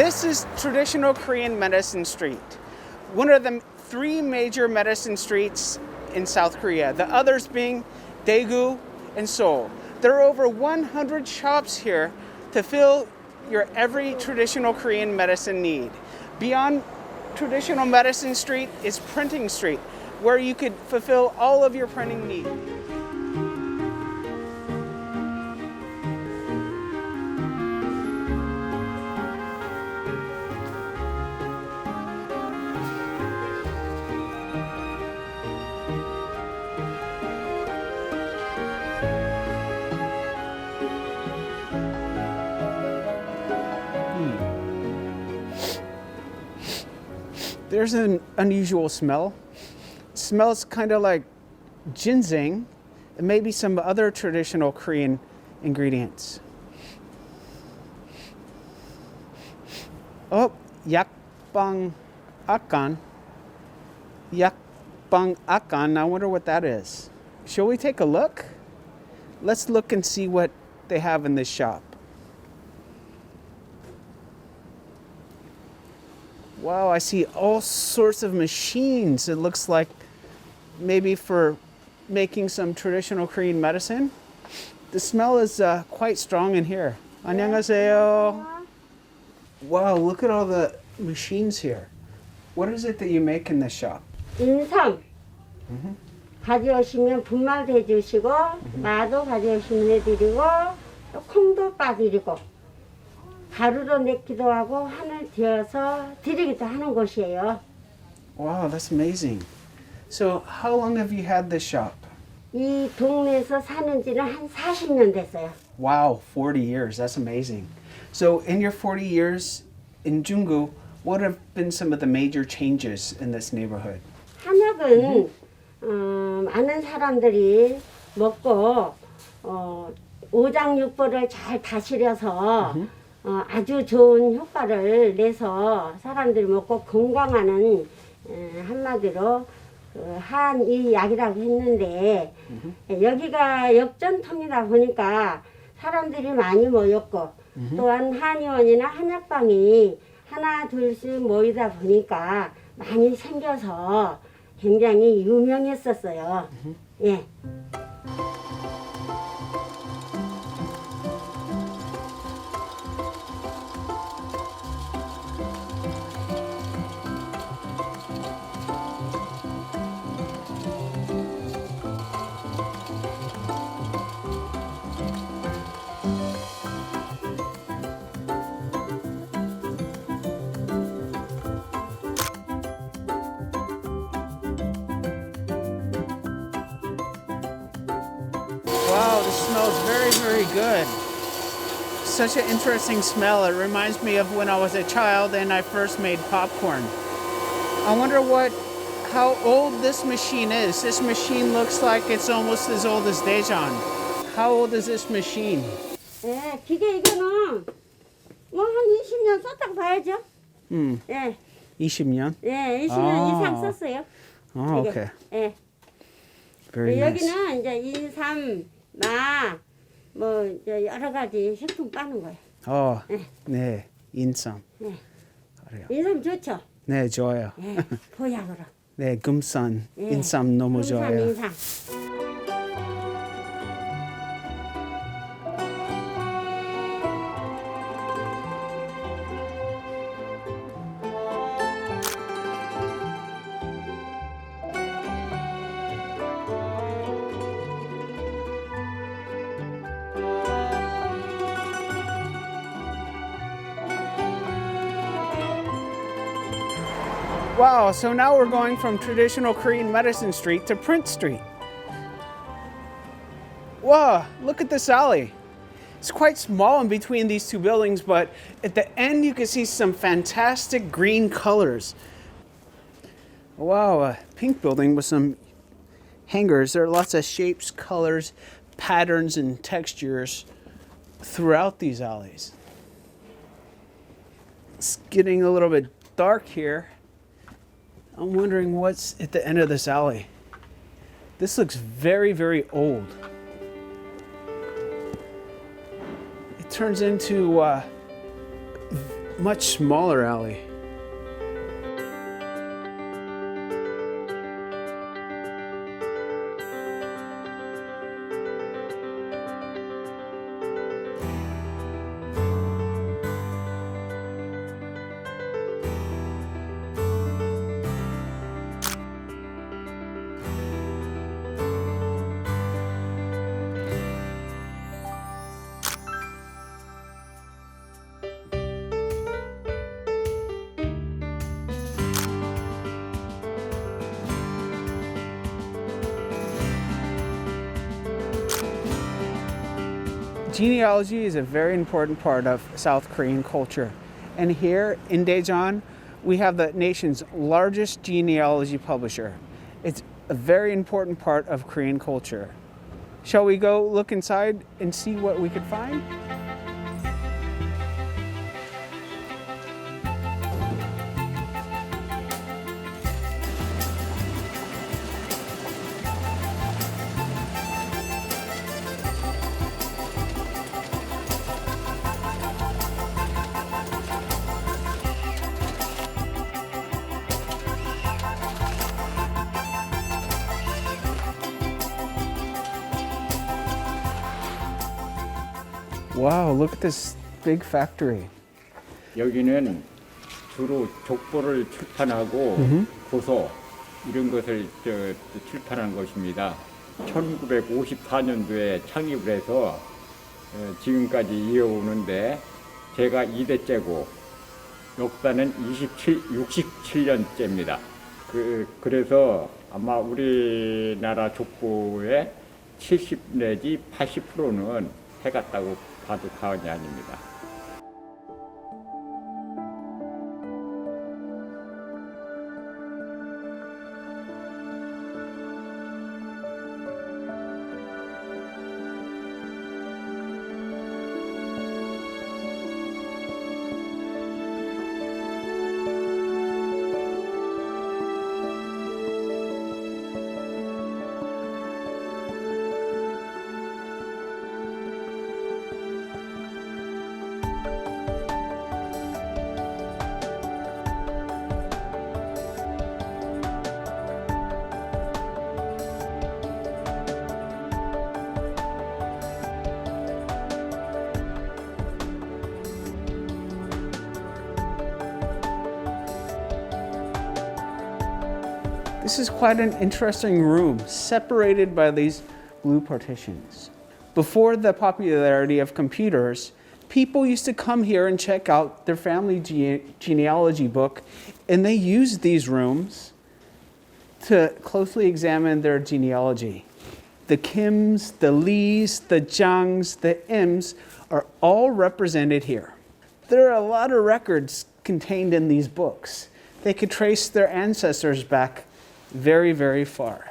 This is traditional Korean medicine street, one of the three major medicine streets in South Korea, the others being Daegu and Seoul. There are over 100 shops here to fill your every traditional Korean medicine need. Beyond traditional medicine street is printing street, where you could fulfill all of your printing needs. There's an unusual smell. It smells kind of like ginseng and maybe some other traditional Korean ingredients. Oh, yakbang akan. Yakbang akan. I wonder what that is. Shall we take a look? Let's look and see what they have in this shop. Wow, I see all sorts of machines. It looks like maybe for making some traditional Korean medicine. The smell is uh, quite strong in here. 안녕하세요. Wow, look at all the machines here. What is it that you make in this shop? 인삼 가져오시면 분말도 해주시고 마도 가져오시면 해드리고 또 콩도 빠드리고 가루로 냈기도 하고 하늘 지어서 드리기도 하는 곳이에요. Wow, that's amazing. So, how long have you had this shop? 이 동네에서 사는 지는 한 40년 됐어요. Wow, 40 years. That's amazing. So, in your 40 years in Jungu, what have been some of the major changes in this neighborhood? 한약은 어, 많은 사람들이 먹고 어, 오장육부를 잘 다스려서 어, 아주 좋은 효과를 내서 사람들이 먹고 건강하는 에, 한마디로 그 한이 약이라고 했는데 에, 여기가 역전통이다 보니까 사람들이 많이 모였고 또한 한의원이나 한약방이 하나 둘씩 모이다 보니까 많이 생겨서 굉장히 유명했었어요. 예. Wow, this smells very, very good. Such an interesting smell. It reminds me of when I was a child and I first made popcorn. I wonder what, how old this machine is. This machine looks like it's almost as old as Daejeon. How old is this machine? 예, 기계 이거는 뭐 한 20년 썼다고 봐야죠. 음, 예, 20년. 예, 20년 아. 이상 썼어요. Oh, 이게. okay. 예. Very nice. 여기는 이제 인삼, 마, 뭐 이제 여러 가지 식품 빠는 거예요. 어, 네. 네, 인삼. 네. 그래요. 인삼 좋죠. 네, 좋아요. 예, 보약으로. 네, 금산, 예. 인삼 너무 좋아요. 인삼. Wow, so now we're going from traditional Korean medicine street to Print Street. Wow, look at this alley. It's quite small in between these two buildings, but at the end you can see some fantastic green colors. Wow, a pink building with some hangers. There are lots of shapes, colors, patterns, and textures throughout these alleys. It's getting a little bit dark here. I'm wondering what's at the end of this alley. This looks very, very old. It turns into a much smaller alley. Genealogy is a very important part of South Korean culture. And here in Daejeon, we have the nation's largest genealogy publisher. It's a very important part of Korean culture. Shall we go look inside and see what we could find? Wow, look at this big factory. 여기는 주로 족보를 출판하고 고서 이런 것을 저, 저 출판한 것입니다. 1954년도에 창립을 해서 어, 지금까지 이어오는데 제가 2대째고 역사는 27, 67년째입니다. 그, 그래서 아마 우리나라 족보의 70 내지 80%는 해갔다고 바둑하운이 아닙니다. This is quite an interesting room, separated by these blue partitions. Before the popularity of computers, people used to come here and check out their family gene- genealogy book, and they used these rooms to closely examine their genealogy. The Kims, the Lees, the Jungs, the Ims are all represented here. There are a lot of records contained in these books. They could trace their ancestors back very, very far.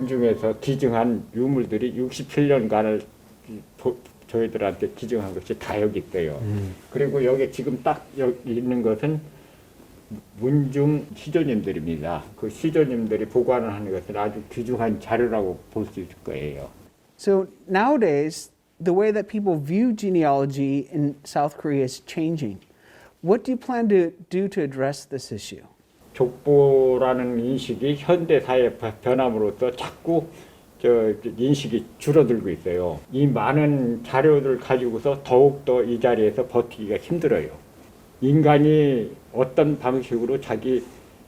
그 문중에서 기증한 유물들이 67년간을 저희들한테 기증한 것이 다 여기 있어요. 그리고 여기 지금 딱 여기 있는 것은 문중 시조님들입니다. 그 시조님들이 보관을 하는 것은 아주 귀중한 자료라고 볼 수 있을 거예요. So nowadays, the way that people view genealogy in South Korea is changing. What do you plan to do to address this issue? 족보라는 인식이 현대 사회 변함으로써 자꾸 저 인식이 줄어들고 있어요. 이 많은 자료를 가지고서 더욱더 이 자리에서 버티기가 힘들어요. 인간이 어떤 방식으로 자기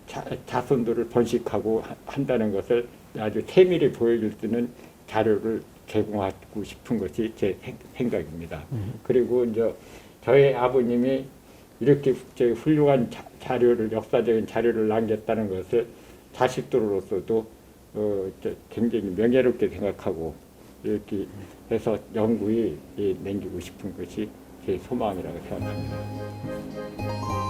자, 자손들을 번식하고 하- 한다는 것을 아주 세밀히 보여줄 수 있는 자료를 제공하고 싶은 것이 제 생- 생각입니다. 그리고 이제 저희 아버님이 이렇게 저 훌륭한 자, 자료를 역사적인 자료를 남겼다는 것을 자식들로서도 어, 저 굉장히 명예롭게 생각하고 이렇게 해서 영구히 이 남기고 싶은 것이 제 소망이라고 생각합니다.